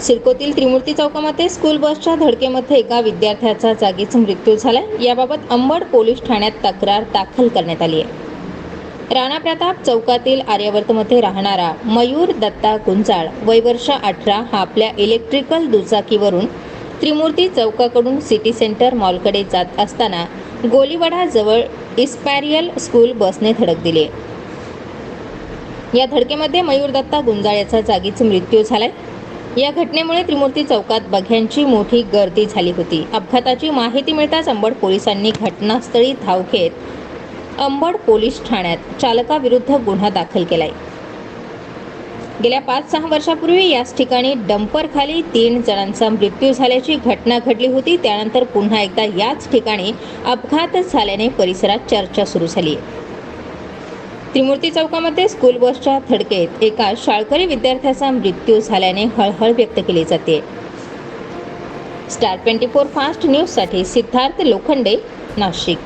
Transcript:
सिडकोतील त्रिमूर्ती चौकामध्ये स्कूल बसच्या धडकेमध्ये एका विद्यार्थ्याचा जागीच मृत्यू झाला याबाबत अंबड पोलीस ठाण्यात तक्रार दाखल करण्यात आली आहे. राणा प्रताप चौकातील आर्यवर्तमध्ये राहणारा मयूर दत्ता गुंजाळ वय वर्ष अठरा हा आपल्या इलेक्ट्रिकल दुचाकीवरून त्रिमूर्ती चौकाकडून सिटी सेंटर मॉलकडे जात असताना गोलीवाडाजवळ इस्पॅरियल स्कूल बसने धडक दिली आहे. या धडकेमध्ये मयूर दत्ता गुंजाळ याचा जागीच मृत्यू झालाय. या घटनेमुळे त्रिमूर्ती चौकात बघ्यांची मोठी गर्दी झाली होती. अपघाताची माहिती मिळताच अंबड पोलिसांनी घटनास्थळी धाव घेत अंबड पोलीस ठाण्यात चालकाविरुद्ध गुन्हा दाखल केलाय. गेल्या पाच सहा वर्षापूर्वी याच ठिकाणी डंपरखाली तीन जणांचा मृत्यू झाल्याची घटना घडली होती. त्यानंतर पुन्हा एकदा याच ठिकाणी अपघात झाल्याने परिसरात चर्चा सुरू झाली. त्रिमूर्ती चौकामध्ये स्कूल बसच्या धडकेत एका शाळकरी विद्यार्थ्याचा मृत्यू झाल्याने हळहळ व्यक्त केली जाते. स्टार ट्वेंटी फोर फास्ट न्यूजसाठी सिद्धार्थ लोखंडे नाशिक.